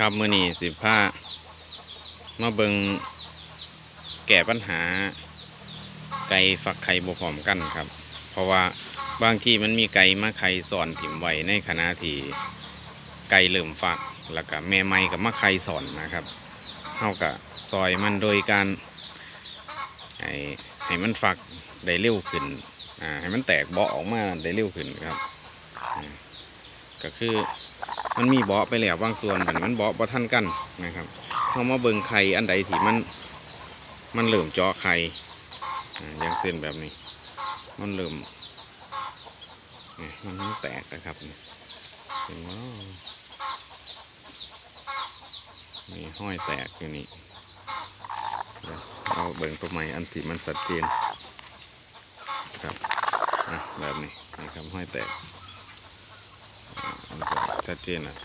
ครับมือนี้สิผ้ามาเบิงแก้ปัญหา ไก่ฝักไข่บ่พร้อมกันครับ เพราะว่าบางทีมันมีไก่มาไข่สอนถิ่มไว้ในขณะที่ไก่เริ่มฟักแล้วก็แม่ไม้กับมาไข่สอนนะครับเฮากับซอยมันโดยการให้ให้มันฟักได้เร็วขึ้นอ่าให้มันแตกเบาะออกมาได้เร็วขึ้นครับ ก็คือ มันมีเบาะไปแล้วบางส่วนบัดนมันเบาะบ่ทันกันนะครับเขามาเบิ่งไข่อันใดที่มันมันเริ่อมเจาะไข่อย่างเส้นแบบนี้ มันเริ่มมันมันแตกนะครับนี่เห็นว่านี่ห้อยแตกอยู่นี่เดี๋ยวเอาเบิ่งตัวใหม่อันที่มันชัดเจนครับแบบนี้นะครับห้อยแตก ชัดเจนนะ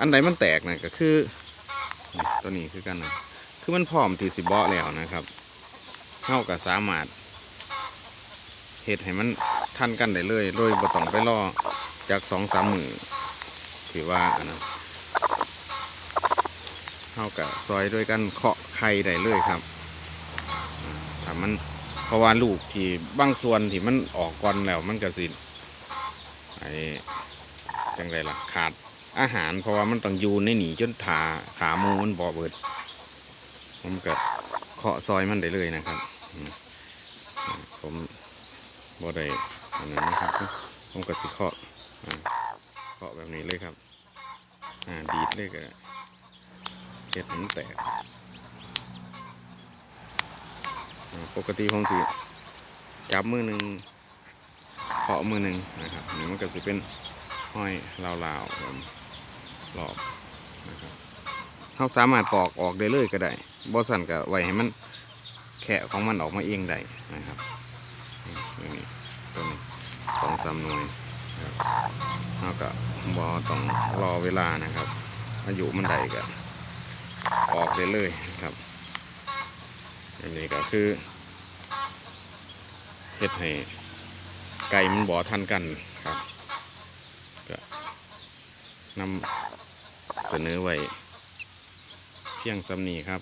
อันใดมันแตกนะก็คือตัวนี้คือกันนะคือมันพร้อมที่สิเบาะแล้วนะครับเท่ากับสามารถเห็ดให้มันทันกันได้เลยโดยบ่ต้องไปรอจากสองสามมือถือว่าอันนะเท่ากับซอยด้วยกันเคาะไข่ได้เลยครับถ้ามันเพราะว่าลูกที่บางส่วนที่มันออกก่อนแล้วมันก็สินไอ จังไรล่ะขาดอาหารเพราะว่ามันต้องอยู่ในหนีจนขาขามูมันบ่เบิดผมก็เคาะซอยมันได้เลยนะครับ ผมบ่ได้อันนั้นนะครับ ผมก็สิเคาะเคาะแบบนี้เลยครับดีดเลยก็เห็ดให้มันแตกปกติผมสิจับมือหนึ่งเคาะมือหนึ่งนะครับนี่มันก็สิเป็น ห้อยลาวๆผมหลอกนะครับเขาสามารถปอกออกได้เลยก็ได้บอสันก็ไว้ให้มันแขะของมันออกมาเองได้นะครับนี่ตัวนี้สองสามหน่วยนะครับเขาก็บอต้องรอเวลานะครับอายุมันได้ก็ออกได้เลยครับอันนี้ก็คือเฮ็ดให้ไก่มันบ่ทันกันครับ นำเสนอไว้เพียงสำนีครับ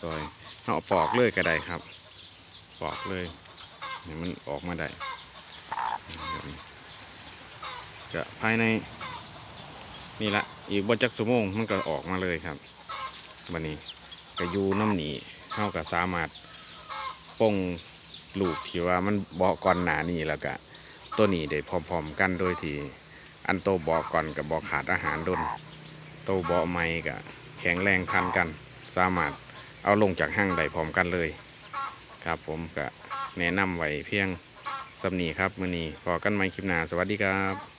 ซอยเอาปอกเลยก็ได้ครับ ปอกเลยให้มันออกมาได้แบบนี้ก็ภายในนี่ละอีกบ่จักสมงมันก็ออกมาเลยครับวันนี้ก็ยูน้ำหนีเท่ากับสามารถป้องลูกที่ว่ามันเบาก่อนหนานี่แล้วก็ตัวนี้ได้พร้อมๆกันโดยที่ อันโตบอกก่อนกับบอขาดอาหารดนโตบอไม่กับแข็งแรงทันกัน สามารถเอาลงจากห้างได้พร้อมกันเลย ครับผมก็แนะนำไว้เพียงสำนีครับมือนี้พอกันใหม่คลิปหน้าสวัสดีครับ